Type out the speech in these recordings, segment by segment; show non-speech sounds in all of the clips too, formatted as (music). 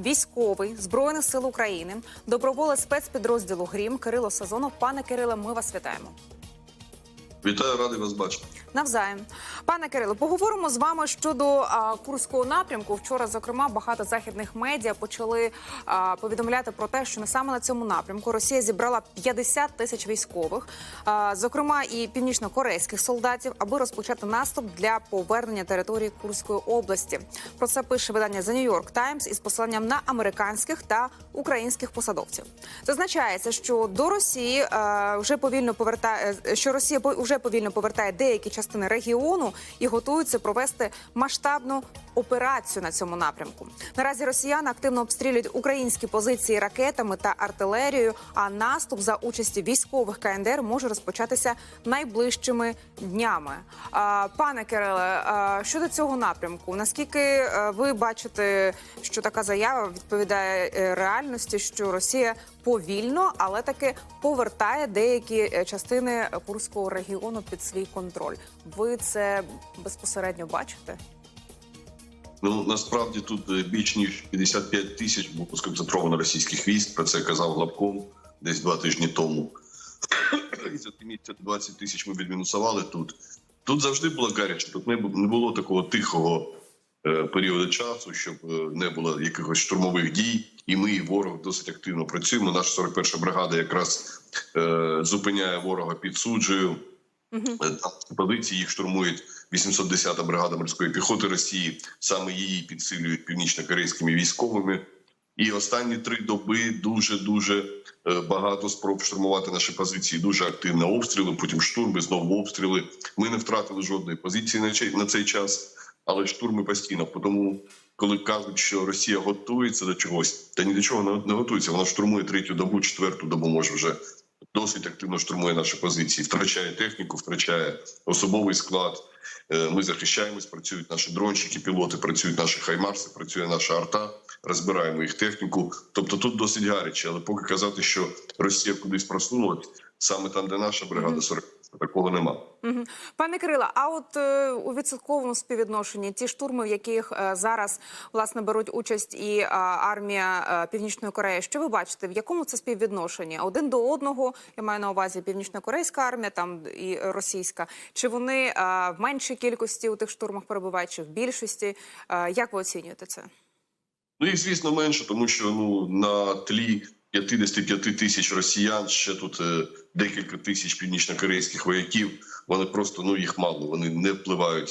Військовий збройних сил України, доброволець спецпідрозділу Грім Кирило Сазонов. Пане Кириле, ми вас вітаємо. Вітаю, радий вас бачити. Навзаєм, пане Кирило, поговоримо з вами щодо а, курського напрямку. Вчора, зокрема, багато західних медіа почали а, повідомляти про те, що не саме на цьому напрямку Росія зібрала 50 тисяч військових, а, зокрема і північно-корейських солдатів, аби розпочати наступ для повернення території Курської області. Про це пише видання The New York Times із посиланням на американських та українських посадовців. Зазначається, що до Росії е, вже повільно повертає, е, що Росія по- вже повільно повертає деякі частини регіону і готується провести масштабну операцію на цьому напрямку. Наразі росіяни активно обстрілюють українські позиції ракетами та артилерією. А наступ за участі військових КНДР може розпочатися найближчими днями. Пане Кириле, щодо цього напрямку, наскільки е, ви бачите, що така заява відповідає е, реальності, що Росія повільно, але таки повертає деякі е, частини Курського регіону під свій контроль? Ви це безпосередньо бачите? Ну насправді тут е, більш ніж 55 тисяч було сконцентровано російських військ. Про це казав Главком десь два тижні тому. (coughs) І за ті місяці 20 тисяч ми відмінусували тут. Тут завжди було гаряче. Тут не було такого тихого е, періоду часу, щоб е, не було якихось штурмових дій. І ми, і ворог досить активно працюємо. Наша 41-ша бригада якраз е, зупиняє ворога під суджею. Там позиції їх штурмують 810-та бригада морської піхоти Росії. Саме її підсилюють північно-корейськими військовими. І останні три доби дуже дуже багато спроб штурмувати наші позиції. Дуже активно обстріли. Потім штурми, знову обстріли. Ми не втратили жодної позиції на цей час, але штурми постійно. Тому, коли кажуть, що Росія готується до чогось, та ні до чого не- готується. Вона штурмує третю добу, четверту добу може вже досить активно штурмує наші позиції, втрачає техніку, втрачає особовий склад. Е, Ми захищаємось, працюють наші дронщики, пілоти, працюють наші хаймарси, працює наша арта, розбираємо їх техніку. Тобто тут досить гаряче, але поки казати, що Росія кудись просунулась, саме там, де наша бригада 40, такого нема. Пане Кирила, а от е, у відсотковому співвідношенні ті штурми, в яких е, зараз власне беруть участь і е, армія е, Північної Кореї, що ви бачите? В якому це співвідношенні? Один до одного я маю на увазі північно-корейська армія, там і російська. Чи вони е, в меншій кількості у тих штурмах перебувають, чи в більшості? Е, Як ви оцінюєте це? Ну їх, звісно, менше, тому що ну на тлі 55 тисяч росіян ще тут е, декілька тисяч північнокорейських вояків. Вони просто ну їх мало. Вони не впливають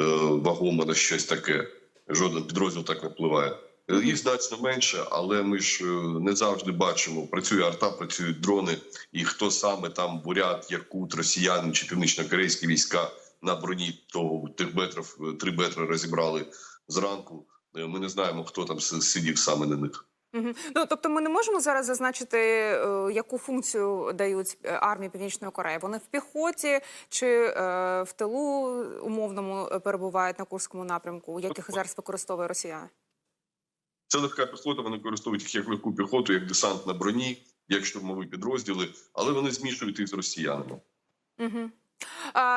е, вагомо на щось таке. Жоден підрозділ так не впливає. Е, Їх значно менше, але ми ж не завжди бачимо. Працює арта, працюють дрони, і хто саме там бурят, якут, росіяни чи північнокорейські війська на броні того тих метрів три метри розібрали зранку. Ми не знаємо, хто там сидів саме на них. Ну тобто, ми не можемо зараз зазначити, е, яку функцію дають е, армії Північної Кореї. Вони в піхоті чи е, в тилу умовному перебувають на Курському напрямку, яких зараз використовує Росія? Це легка піхота. Вони використовують їх як легку піхоту, як десант на броні, як штурмові підрозділи, але вони змішують їх з росіянами. Угу.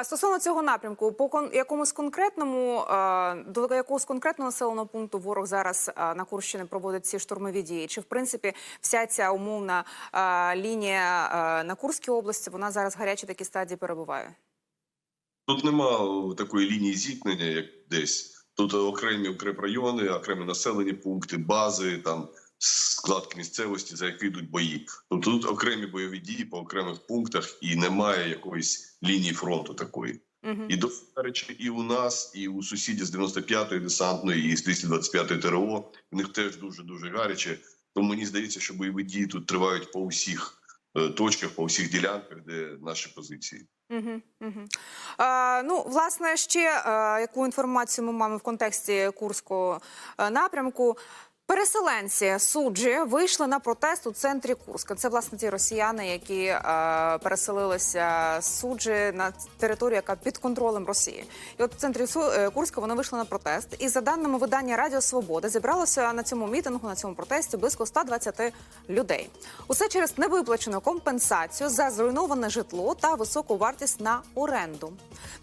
Стосовно цього напрямку, по якомусь конкретному до якогось конкретного населеного пункту ворог зараз на Курщині проводить ці штурмові дії? Чи в принципі вся ця умовна лінія на Курській області вона зараз в гарячій такій стадії перебуває? Тут нема такої лінії зіткнення, як десь. Тут окремі укрепрайони, окремі населені пункти, бази, там складки місцевості, за які йдуть бої. Тобто тут окремі бойові дії по окремих пунктах і немає якоїсь лінії фронту такої. Угу. І до речі, і у нас, і у сусідів з 95-ї десантної, і з 225-ї ТРО. В них теж дуже дуже гаряче. Тому мені здається, що бойові дії тут тривають по усіх е, точках, по усіх ділянках, де наші позиції. Угу, угу. А, ну, власне, ще а, яку інформацію ми маємо в контексті Курського е, напрямку. Переселенці суджі вийшли на протест у центрі Курська. Це власне ті росіяни, які е, переселилися з суджі на територію, яка під контролем Росії. І от в центрі е, Курська вони вийшли на протест. І за даними видання Радіо Свобода, зібралося на цьому мітингу, на цьому протесті близько 120 людей. Усе через невиплачену компенсацію за зруйноване житло та високу вартість на оренду.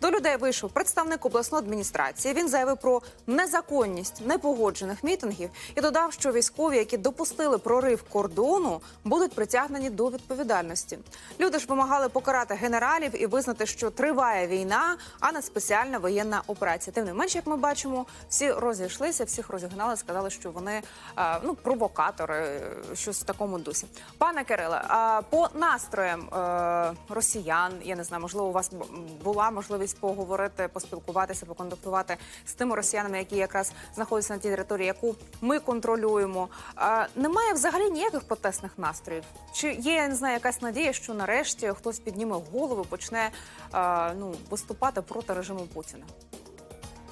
До людей вийшов представник обласної адміністрації. Він заявив про незаконність непогоджених мітингів і додав, додав, що військові, які допустили прорив кордону, будуть притягнені до відповідальності. Люди ж вимагали покарати генералів і визнати, що триває війна, а не спеціальна воєнна операція. Тим не менш, як ми бачимо, всі розійшлися, всіх розігнали, сказали, що вони е, ну провокатори, е, щось в такому дусі. Пане Кириле, по настроям е, росіян, я не знаю, можливо, у вас була можливість поговорити, поспілкуватися, поконтактувати з тими росіянами, які якраз знаходяться на тій території, яку ми контролюємо. Е, немає взагалі ніяких протестних настроїв. Чи є я не знаю, якась надія, що нарешті хтось підніме голову, почне е, ну виступати проти режиму Путіна?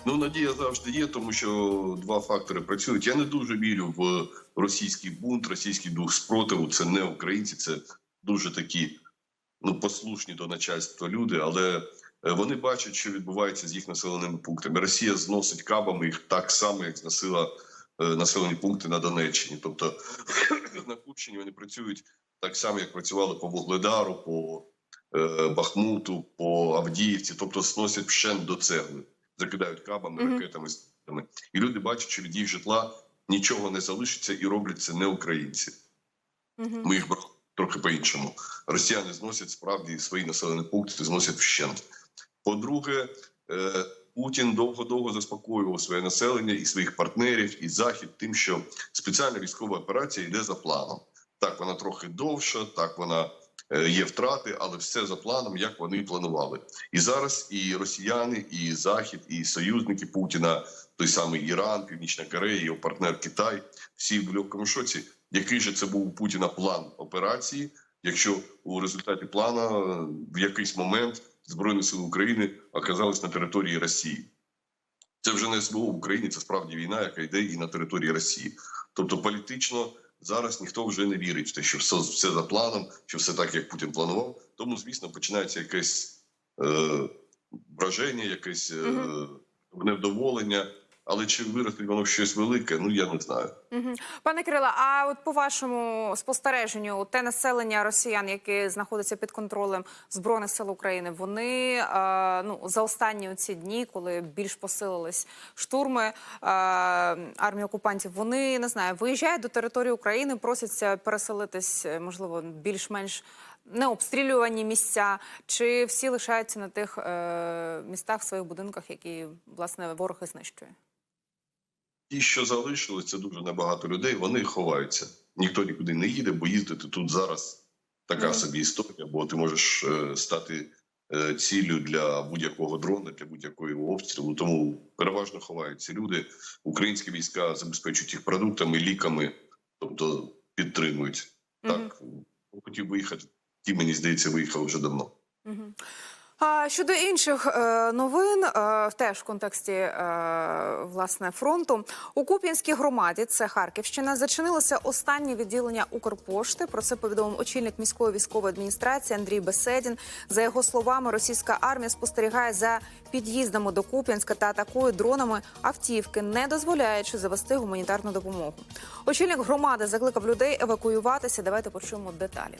Ну, надія завжди є, тому що два фактори працюють. Я не дуже вірю в російський бунт, російський дух спротиву. Це не українці, це дуже такі ну послушні до начальства люди, але е, вони бачать, що відбувається з їх населеними пунктами. Росія зносить кабами їх так само, як зносила населені пункти на Донеччині. Тобто (coughs) на Курщині вони працюють так само, як працювали по Вугледару, по е, Бахмуту, по Авдіївці, тобто зносять вщент до цегли, закидають кабами, Мгм. ракетами, і люди бачать, що від їх житла нічого не залишиться, і роблять це не українці. Угу. Ми їх брали трохи по-іншому. Росіяни зносять справді свої населені пункти, зносять вщент. По-друге, е, Путін довго-довго заспокоював своє населення і своїх партнерів, і захід тим, що спеціальна військова операція йде за планом. Так, вона трохи довша, так вона е, є втрати, але все за планом, як вони планували. І зараз і росіяни, і захід, і союзники Путіна, той самий Іран, Північна Корея, його партнер Китай, всі в легкому шоці. Який же це був у Путіна план операції? Якщо у результаті плана е, в якийсь момент збройні сили України оказались на території Росії, це вже не СВО в Україні, це справді війна, яка йде і на території Росії. Тобто політично зараз ніхто вже не вірить в те, що все, все за планом, що все так, як Путін планував. Тому, звісно, починається якесь е, враження, якесь е, невдоволення. Але чи виросте воно щось велике? Ну я не знаю. Пане Кириле, а от по вашому спостереженню, те населення росіян, яке знаходиться під контролем збройних сил України, вони е, ну за останні ці дні, коли більш посилились штурми е, армії окупантів, вони не знаю, виїжджають до території України, просяться переселитись, е, можливо, більш-менш необстрілювані місця, чи всі лишаються на тих е, містах в своїх будинках, які власне ворог і знищує? Ті, що залишилось, це дуже небагато людей. Вони ховаються. Ніхто нікуди не їде, бо їздити тут зараз така собі історія, бо ти можеш е, стати е, ціллю для будь-якого дрона, для будь-якого обстрілу. Тому переважно ховаються люди. Українські війська забезпечують їх продуктами, ліками, тобто підтримують. Так хотів виїхати. Ті, мені здається, виїхав вже давно. А щодо інших е, новин, е, теж в контексті е, власне фронту у Куп'янській громаді, це Харківщина, зачинилося останнє відділення Укрпошти. Про це повідомив очільник міської військової адміністрації Андрій Беседін. За його словами, російська армія спостерігає за під'їздами до Куп'янська та атакує дронами автівки, не дозволяючи завести гуманітарну допомогу. Очільник громади закликав людей евакуюватися. Давайте почуємо деталі.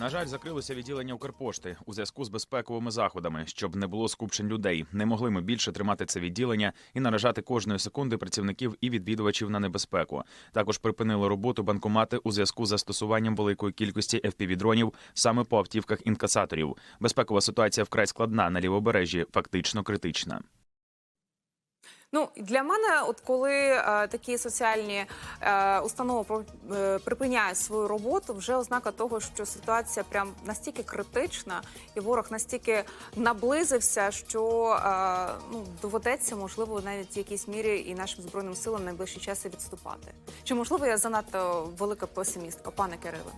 На жаль, закрилося відділення Укрпошти у зв'язку з безпековими заходами, щоб не було скупчень людей. Не могли ми більше тримати це відділення і наражати кожної секунди працівників і відвідувачів на небезпеку. Також припинили роботу банкомати у зв'язку з застосуванням великої кількості fpv-дронів саме по автівках інкасаторів. Безпекова ситуація вкрай складна на лівобережжі, фактично критична. Ну для мене, от коли е, такі соціальні е, установи е, припиняють свою роботу, вже ознака того, що ситуація прям настільки критична, і ворог настільки наблизився, що е, ну доведеться, можливо, навіть в якійсь мірі і нашим збройним силам найближчі часи відступати. Чи можливо я занадто велика песимістка, пане Кириле?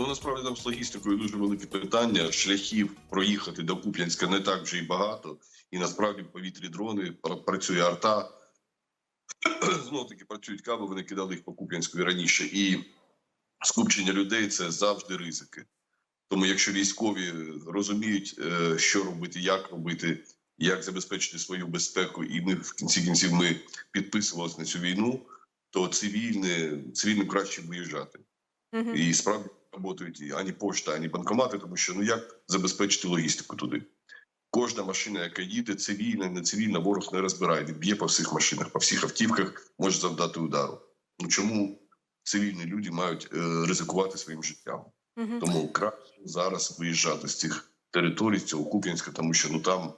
Ну насправді там з логістикою дуже велике питання. Шляхів проїхати до Куп'янська не так вже й багато. І насправді в повітрі дрони працює арта. (clears throat) Знов таки працюють каби, вони кидали їх по Куп'янську і раніше. І скупчення людей це завжди ризики. Тому якщо військові розуміють, е, що робити, як робити, як забезпечити свою безпеку, і ми в кінці кінців ми підписувалися на цю війну, то цивільне, цивільним краще виїжджати. Мгм. І справді працюють ані пошта, ані банкомати, тому що ну як забезпечити логістику туди. Кожна машина, яка їде, цивільна, не цивільна, ворог не розбирає. Він б'є по всіх машинах, по всіх автівках може завдати удару. Ну чому цивільні люди мають е, ризикувати своїм життям? Мгм. Тому краще зараз виїжджати з цих територій, з цього Куп'янська, тому що ну там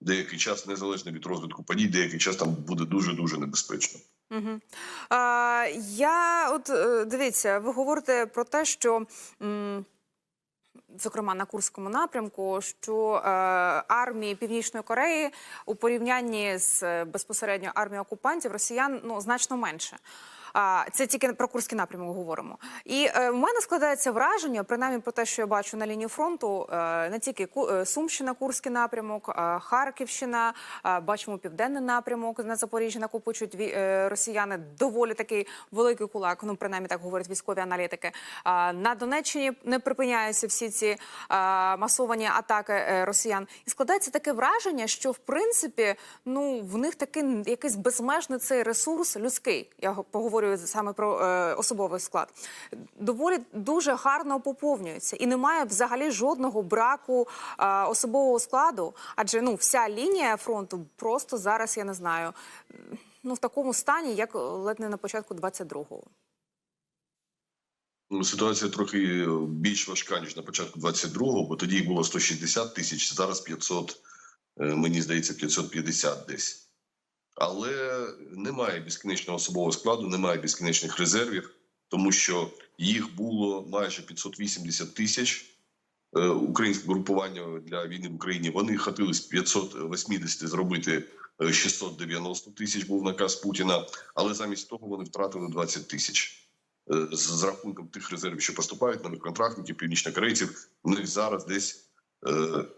деякий час, незалежно від розвитку подій, деякий час там буде дуже дуже небезпечно. Угу. А, я от е, дивіться, ви говорите про те, що. Зокрема, на Курському напрямку, що е, армії Північної Кореї у порівнянні з е, безпосередньо армією окупантів росіян ну значно менше. Це тільки про Курський напрямок говоримо. І е, в мене складається враження, принаймні про те, що я бачу на лінії фронту, е, не тільки е, Сумщина, Курський напрямок, Харківщина, бачимо південний напрямок на Запоріжжі накопичують росіяни доволі такий великий кулак. Ну принаймні так говорять військові аналітики. На Донеччині не припиняються всі ці масовані атаки росіян. І складається таке враження, що в принципі ну в них такий якийсь безмежний цей ресурс людський. Я го- поговорю саме про е, особовий склад. Доволі дуже гарно поповнюється, і немає взагалі жодного браку е, особового складу. Адже ну вся лінія фронту просто зараз я не знаю. Ну в такому стані, як ледь не на початку 22-го. Ну, ситуація трохи е, більш важка ніж на початку 22-го, бо тоді їх було 160 тисяч, зараз 500, е, мені здається, 550 десь. Але немає безкінечного особового складу, немає безкінечних резервів, тому що їх було майже 580 тисяч. Е, Українське групування для війни в Україні вони хотіли з 580 зробити е, 690 тисяч. Був наказ Путіна, але замість того вони втратили 20 тисяч. Е, з, рахунком тих резервів, що поступають нових контрактників, північнокорейців, у них зараз десь е,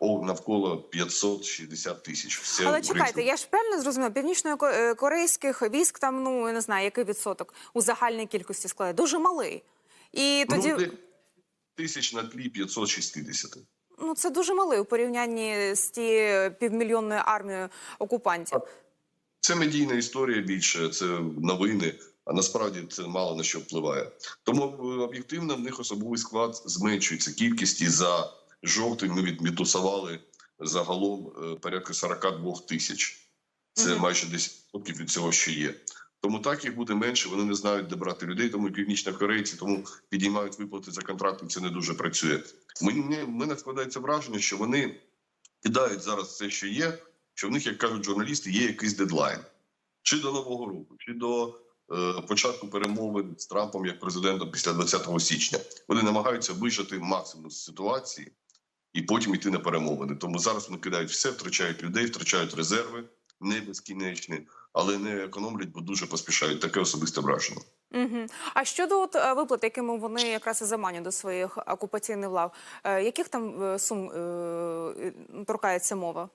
навколо 560 тисяч. Все Але чекайте, я ж правильно зрозуміла, північно-корейських військ там, ну я не знаю, який відсоток у загальній кількості складає. Дуже малий. І тоді ну, тисяч на тлі 560. ну це дуже малий у порівнянні з тією півмільйонною армією окупантів. Це медійна історія більше, це новини. А насправді це мало на що впливає. Тому е, об'єктивно в них особовий склад зменшується кількість і за жовтий ми відмітусували загалом е, порядка 42 тисяч. Це Мгм. майже 10% від цього, що є. Тому так їх буде менше. Вони не знають, де брати людей. Тому і північнокорейці, тому підіймають виплати за контракти. Це не дуже працює. Мені мене складається враження, що вони кидають зараз все, що є. Що в них, як кажуть журналісти, є якийсь дедлайн чи до нового року, чи до е, початку перемовин з Трампом як президентом після 20 січня. Вони намагаються вижати максимум з ситуації і потім йти на перемовини. Тому зараз вони кидають все, втрачають людей, втрачають резерви, не безкінечні, але не економлять, бо дуже поспішають. Таке особисте враження. Угу. А щодо от, е, виплат, якими вони якраз і заманять до своїх окупаційних лав, е, яких там е, сум е, торкається мова?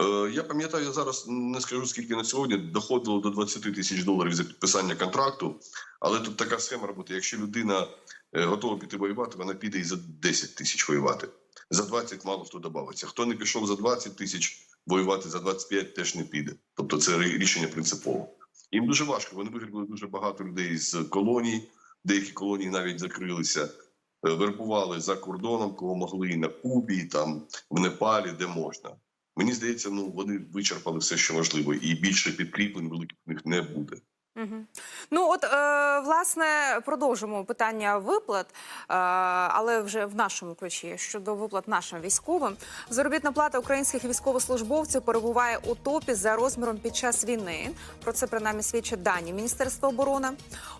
Е, Я пам'ятаю, я зараз не скажу скільки на сьогодні доходило до 20 тисяч доларів за підписання контракту. Але тут така схема роботи. Якщо людина е, готова піти воювати, вона піде і за 10 тисяч воювати. За 20 мало хто додається. Хто не пішов за 20 тисяч воювати, за 25 теж не піде. Тобто це рішення принципово. Їм дуже важко. Вони виграли дуже багато людей з колоній. Деякі колонії навіть закрилися. Е, Вербували за кордоном, кого могли на Кубі, там в Непалі, де можна. Мені здається, ну вони вичерпали все, що можливо, і більше підкріплень великих в них не буде. Угу. Ну от е, власне продовжимо питання виплат, е, але вже в нашому ключі щодо виплат нашим військовим. Заробітна плата українських військовослужбовців перебуває у топі за розміром під час війни. Про це принаймні свідчать дані Міністерства оборони.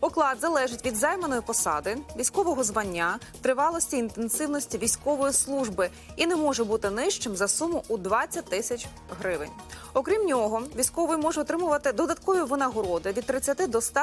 Оклад залежить від займаної посади, військового звання, тривалості інтенсивності військової служби і не може бути нижчим за суму у 20 тисяч гривень. Окрім нього, військовий може отримувати додаткові винагороди від 30 до 100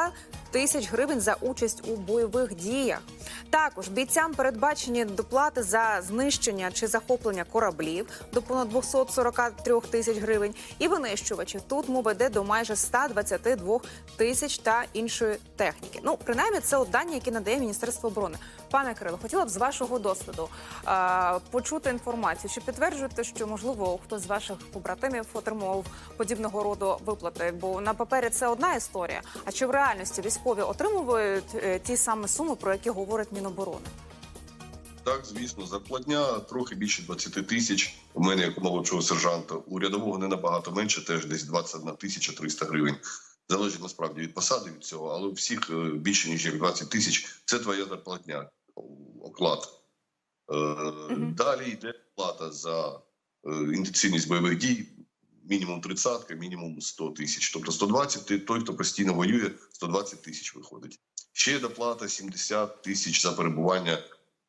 тисяч гривень за участь у бойових діях. Також бійцям передбачені доплати за знищення чи захоплення кораблів до понад 243 тисяч гривень, і винищувачів. Тут мова йде до майже 122 тисяч та іншої техніки. Ну, принаймні, це от дані, які надає Міністерство оборони. Пане Кирило, хотіла б з вашого досвіду е, почути інформацію. Чи підтверджуєте, що можливо хтось з ваших побратимів отримував подібного роду виплати? Бо на папері це одна історія. А чи в реальності військові отримують е, ті самі суми, про які говорить Міноборони? Так, звісно, зарплатня трохи більше 20 тисяч. У мене як у молодшого сержанта. У рядового не набагато менше, теж десь 21 тисяча 300 гривень. Залежить насправді від посади від цього, але у всіх е, більше ніж як 20 тисяч. Це твоя зарплатня, оклад. Мгм. Далі йде плата за інтенсивність бойових дій. Мінімум 30, мінімум 100 тисяч. Тобто 120 ти той, хто постійно воює, 120 тисяч виходить. Ще доплата 70 тисяч за перебування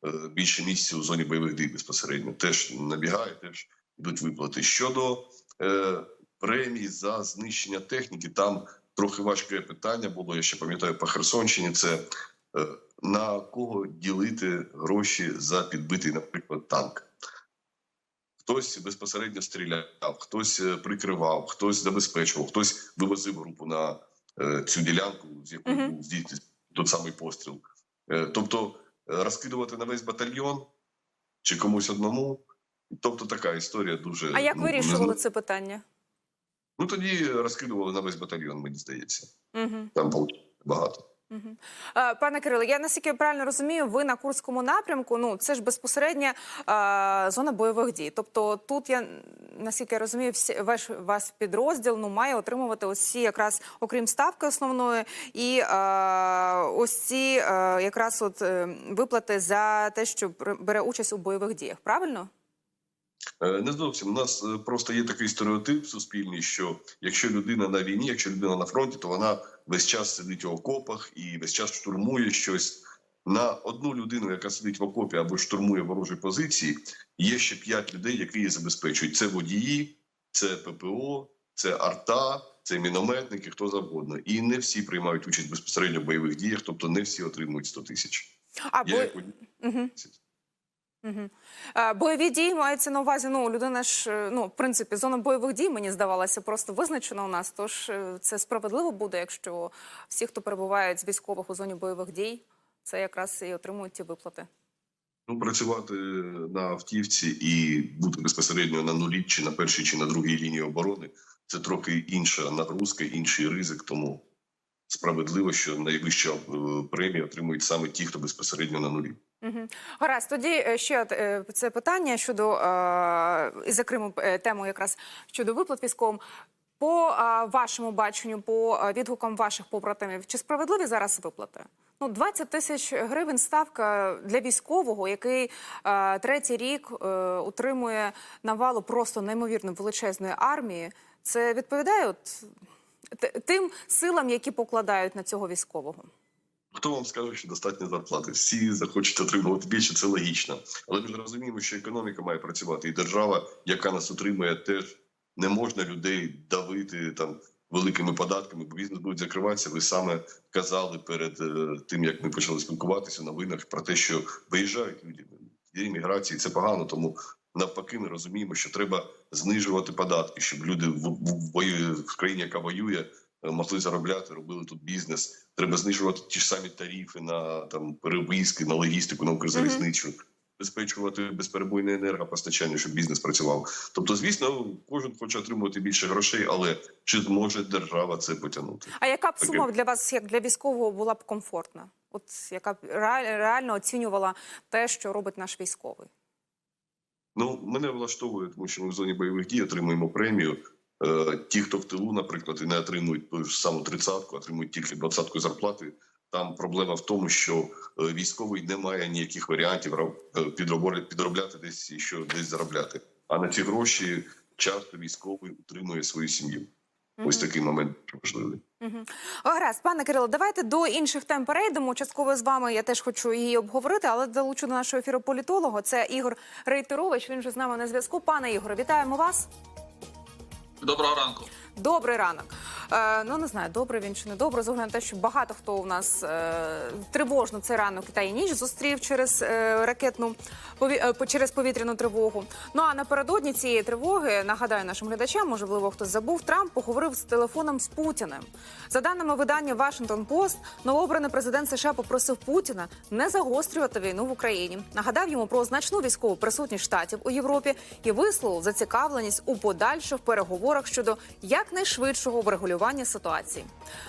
е, більше місяців у зоні бойових дій безпосередньо. Теж набігає, теж йдуть виплати. Щодо е, премій за знищення техніки, там трохи важке питання було. Я ще пам'ятаю по Херсонщині. Це е, на кого ділити гроші за підбитий, наприклад, танк. Хтось безпосередньо стріляв, хтось е, прикривав, хтось забезпечував, хтось вивозив групу на е, цю ділянку, з якої Мгм. був здійснений той самий постріл. Е, тобто е, розкидувати на весь батальйон чи комусь одному. Тобто така історія дуже А як ну, вирішували не- це питання? Ну тоді розкидували на весь батальйон, мені здається. Угу. Там було багато. Е, Пане Кириле, я наскільки правильно розумію, ви на Курському напрямку. Ну це ж безпосередня е, зона бойових дій. Тобто, тут я наскільки я розумію, всі ваш вас підрозділ ну має отримувати ось ці якраз окрім ставки основної, і е, ось ці е, якраз от виплати за те, що бере участь у бойових діях. Правильно? Е, Не зовсім. У нас е, просто є такий стереотип суспільний, що якщо людина на війні, якщо людина на фронті, то вона весь час сидить у окопах і весь час штурмує щось. На одну людину, яка сидить в окопі або штурмує ворожі позиції, є ще п'ять людей, які її забезпечують. Це водії, це ППО, це арта, це мінометники, хто завгодно. І не всі приймають участь безпосередньо в бойових діях, тобто не всі отримують 100 тисяч. А Я як угу. 10. Угу. Бойові дії мається на увазі. Ну, людина ж, е, ну, в принципі, зона бойових дій, мені здавалося, просто визначена у нас. Тож е, це справедливо буде, якщо всі, хто перебувають з військових у зоні бойових дій, це якраз і отримують ті виплати. Ну, працювати на автівці і бути безпосередньо на нулі, чи на першій, чи на другій лінії оборони це трохи інша нагрузка, інший ризик. Тому справедливо, що найвищу е, премію отримують саме ті, хто безпосередньо на нулі. Угу. Гаразд, тоді е, ще е, це питання щодо е, і зокрема е, тему якраз щодо виплат військовим. По вашому баченню, по відгукам ваших побратимів, чи справедливі зараз виплати? Ну, 20 тисяч гривень ставка для військового, який третій рік утримує навалу просто неймовірно величезної армії. Це відповідає от, тим силам, які покладають на цього військового. Хто вам скаже, що достатньо зарплати? Всі захочуть отримувати більше, це логічно. Але ми розуміємо, що економіка має працювати, і держава, яка нас утримує, теж не можна людей давити там великими податками, бо бізнес буде закриватися. Ви саме казали перед е, тим, як ми почали спілкуватися в новинах про те, що виїжджають люди. Є імміграції, це погано. Тому навпаки, ми розуміємо, що треба знижувати податки, щоб люди в, в, в, в країні, яка воює, могли заробляти, робили тут бізнес. Треба знижувати ті ж самі тарифи на там перевізки, на логістику, на укрзалізницю, забезпечувати безперебойне енергопостачання, щоб бізнес працював. Тобто, звісно, кожен хоче отримувати більше грошей, але чи зможе держава це потягнути? А яка б сума для вас, як для військового, була б комфортна? От яка б реаль- реально оцінювала те, що робить наш військовий? Ну, мене влаштовує, тому що ми в зоні бойових дій отримуємо премію. Е, ті, хто в тилу, наприклад, і не отримують ту ж саму тридцятку, отримують тільки двадцятку зарплати. Там проблема в тому, що е, військовий не має ніяких варіантів е, підробля- підробляти десь і що десь заробляти. А на ці гроші часто військовий утримує свою сім'ю. Ось такий момент важливий. Угу. Гаразд, пане Кирило, давайте до інших тем перейдемо. Частково з вами я теж хочу її обговорити, але долучу до нашого ефіру політолога. Це Ігор Рейтерович. Він вже з нами на зв'язку. Пане Ігоре, вітаємо вас. Доброго ранку. Добрий ранок. Е, ну не знаю, добре він чи не добре. З огляду на те, що багато хто у нас е, тривожно цей ранок та і ніч зустрів через е, ракетну пові... е, через повітряну тривогу. Ну а напередодні цієї тривоги нагадаю нашим глядачам, можливо, хтось забув. Трамп поговорив з телефоном з Путіним. За даними видання Вашингтон Пост, новообраний президент США попросив Путіна не загострювати війну в Україні. Нагадав йому про значну військову присутність штатів у Європі і висловив зацікавленість у подальших переговорах щодо якнайшвидшого врегулювання ситуації.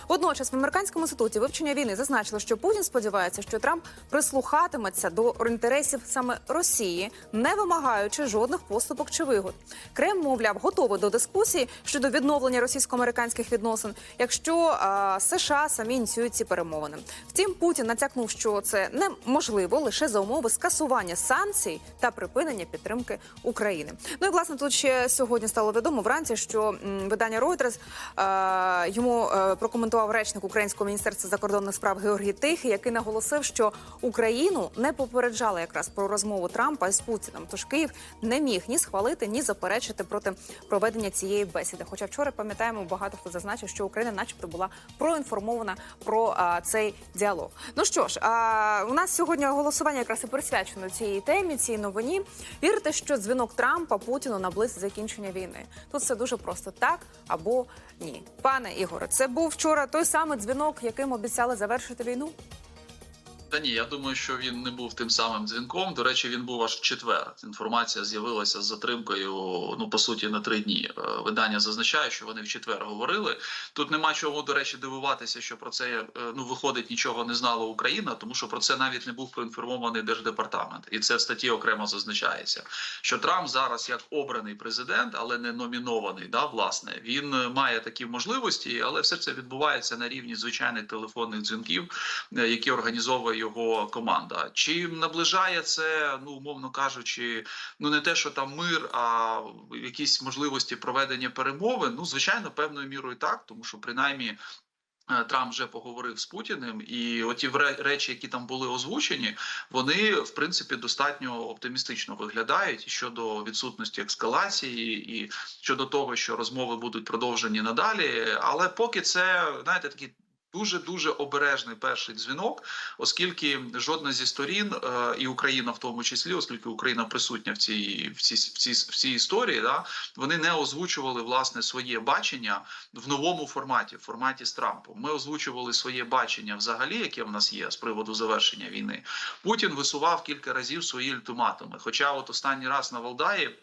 Водночас в американському інституті вивчення війни зазначили, що Путін сподівається, що Трамп прислухатиметься до інтересів саме Росії, не вимагаючи жодних поступок чи вигод. Кремль, мовляв, готовий до дискусії щодо відновлення російсько-американських відносин, якщо а, США самі ініціюють ці перемовини. Втім, Путін натякнув, що це неможливо лише за умови скасування санкцій та припинення підтримки України. Ну і власне тут ще сьогодні стало відомо вранці, що м, видання Reuters е, йому е, прокоментував речник українського міністерства закордонних справ Георгій Тихий, який наголосив, що Україну не попереджали якраз про розмову Трампа із Путіним. Тож Київ не міг ні схвалити, ні заперечити проти проведення цієї бесіди. Хоча вчора пам'ятаємо, багато хто зазначив, що Україна, начебто, була проінформована про а, цей діалог. Ну що ж, а, у нас сьогодні голосування якраз і присвячено цій темі, цій новині. Вірите, що дзвінок Трампа Путіну наблизить закінчення війни? Тут все дуже просто так або ні. Пане Ігоре, це був вчора той самий дзвінок, яким обіцяли завершити війну. Та ні, я думаю, що він не був тим самим дзвінком. До речі, він був аж четвер. Інформація з'явилася з затримкою. Ну по суті, на три дні. Е, Видання зазначає, що вони в четвер говорили. Тут нема чого, до речі, дивуватися, що про це е, ну виходить нічого не знала Україна, тому що про це навіть не був проінформований держдепартамент, і це в статті окремо зазначається. Що Трамп зараз як обраний президент, але не номінований, да власне, він е, має такі можливості, але все це відбувається на рівні звичайних телефонних дзвінків, які організовує його команда. Чи наближає це, ну умовно кажучи, ну не те, що там мир, а якісь можливості проведення перемовин? Ну звичайно, певною мірою так, тому що принаймні. е, Трамп вже поговорив з Путіним, і оті речі, які там були озвучені, вони в принципі достатньо оптимістично виглядають щодо відсутності ескалації, і щодо того, що розмови будуть продовжені надалі. Але поки це знаєте, такі дуже дуже обережний перший дзвінок, оскільки жодна зі сторін, е, і Україна в тому числі, оскільки Україна присутня в цій в цій, в цій, в цій історії, да вони не озвучували власне своє бачення в новому форматі, в форматі з Трампом. Ми озвучували своє бачення взагалі, яке в нас є з приводу завершення війни. Путін висував кілька разів свої ультиматуми. Хоча, от останній раз на Валдаї.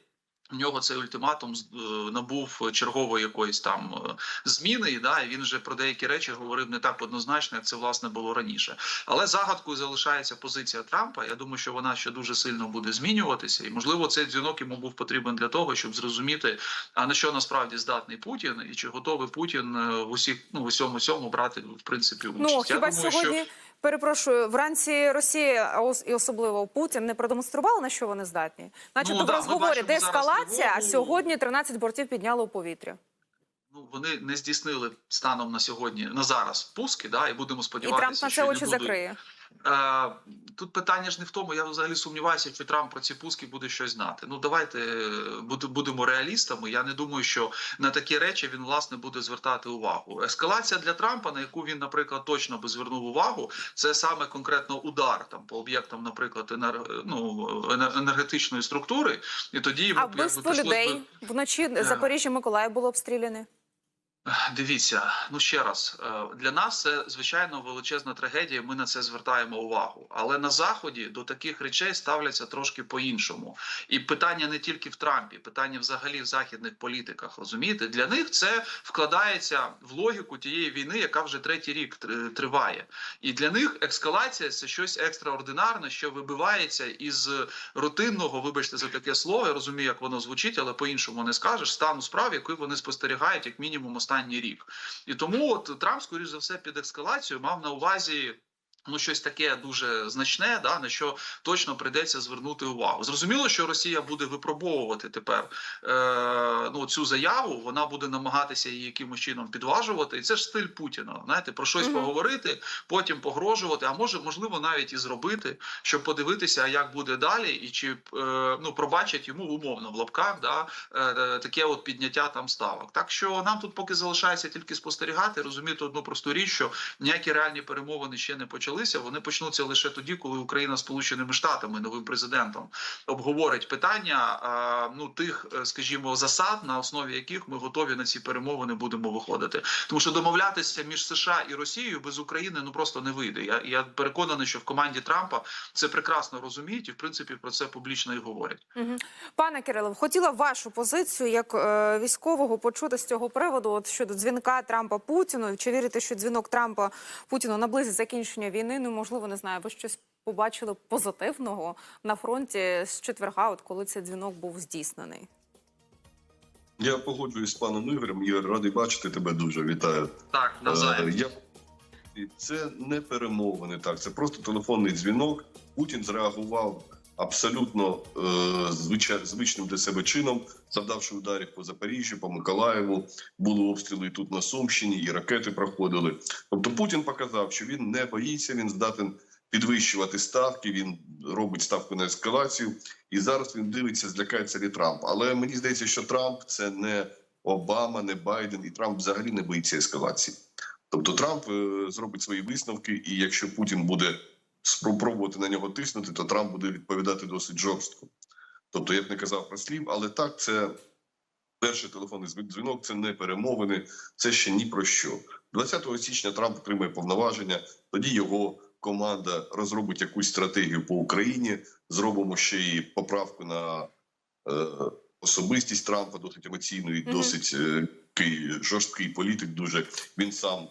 В нього цей ультиматум е, набув чергової якоїсь там е, зміни, і да, він вже про деякі речі говорив не так однозначно, як це власне було раніше. Але загадкою залишається позиція Трампа. Я думаю, що вона ще дуже сильно буде змінюватися, і можливо цей дзвінок йому був потрібен для того, щоб зрозуміти, а на що насправді здатний Путін, і чи готовий Путін е, в усіх ну в усьому цьому брати в принципі участь. Ну Я думаю, сьогодні перепрошую вранці Росія, і особливо Путін не продемонстрували на що вони здатні. Начебто Ну, в да, розговорі де ескалація, деескалація, а сьогодні 13 бортів підняли у повітря. Ну вони не здійснили станом на сьогодні на зараз пуски, да, і будемо сподіватися, І Трамп на це очі будуть. закриє. Е, Тут питання ж не в тому. Я взагалі сумніваюся, чи Трамп про ці пуски буде щось знати. Ну давайте е, будемо реалістами. Я не думаю, що на такі речі він власне буде звертати увагу. Ескалація для Трампа, на яку він, наприклад, точно би звернув увагу, це саме конкретно удар там по об'єктам, наприклад, енер... ну, енергетичної структури. І тоді А вбивство прийшлось би- вночі Запоріжжя Миколаїв було обстріляне. Дивіться, ну ще раз е, для нас це звичайно величезна трагедія. Ми на це звертаємо увагу. Але на заході до таких речей ставляться трошки по-іншому. І питання не тільки в Трампі, питання взагалі в західних політиках. Розумієте, для них це вкладається в логіку тієї війни, яка вже третій рік триває. І для них ескалація це щось екстраординарне, що вибивається із рутинного, вибачте за таке слово. Я розумію, як воно звучить, але по-іншому не скажеш. Стану справ, який вони спостерігають як мінімум останній рік. І тому от Трамп, скоріш за все, під ескалацію мав на увазі. Ну, щось таке дуже значне, да на що точно прийдеться звернути увагу. Зрозуміло, що Росія буде випробовувати тепер е, ну цю заяву. Вона буде намагатися її якимось чином підважувати, і це ж стиль Путіна. Знаєте, про щось Мгм. поговорити, потім погрожувати, а може, можливо, навіть і зробити, щоб подивитися, як буде далі, і чи е, ну пробачать йому умовно в лапках, да е, е, таке от підняття там ставок. Так що нам тут поки залишається тільки спостерігати, розуміти одну просту річ, що ніякі реальні перемовини ще не почалися. Почалися, вони почнуться лише тоді, коли Україна Сполученими Штатами новим президентом обговорить питання ну тих, е, скажімо, засад, на основі яких ми готові на ці перемовини будемо виходити. Тому що домовлятися між США і Росією без України ну просто не вийде. Я, я переконаний, що в команді Трампа це прекрасно розуміють, і в принципі про це публічно і говорять. Пане Кирило, хотіла вашу позицію як е, військового почути з цього приводу от щодо дзвінка Трампа Путіну. Чи вірите, що дзвінок Трампа Путіну наблизить закінчення війни? Ну можливо, не знаю. Ви щось побачили позитивного на фронті з четверга, от коли цей дзвінок був здійснений? Я погоджуюсь з паном Ігорем. Я радий бачити тебе дуже. Вітаю. Так. Е, Я... Це не перемовини, так. Це просто телефонний дзвінок. Путін зреагував абсолютно е, звичним для себе чином, завдавши ударів по Запоріжжю, по Миколаєву. Були обстріли тут на Сумщині, і ракети проходили. Тобто Путін показав, що він не боїться, він здатен підвищувати ставки. Він робить ставку на ескалацію. І зараз він дивиться, злякається ли Трамп. Але мені здається, що Трамп це не Обама, не Байден, і Трамп взагалі не боїться ескалації. Тобто Трамп е, зробить свої висновки, і якщо Путін буде спробувати на нього тиснути, то Трамп буде відповідати досить жорстко. Тобто, я б не казав про слів, але так, це перший телефонний дзвін- дзвінок, це не перемовини, це ще ні про що. 20 січня Трамп отримає повноваження, тоді його команда розробить якусь стратегію по Україні. Зробимо ще й поправку на е, особистість Трампа, досить емоційну і досить е, жорсткий політик. Дуже він сам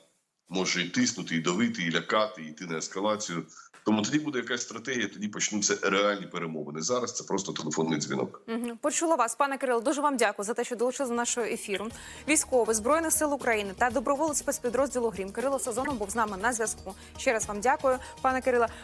може і тиснути, і давити, і лякати, і йти на ескалацію. Тому тоді буде якась стратегія, тоді почнуться реальні перемовини. Зараз це просто телефонний дзвінок. Почула вас, пане Кирило. Дуже вам дякую за те, що долучили до нашого ефіру. Військовий збройних сил України та доброволець спецпідрозділу Грім Кирило Сазонов був з нами на зв'язку. Ще раз вам дякую, пане Кирило.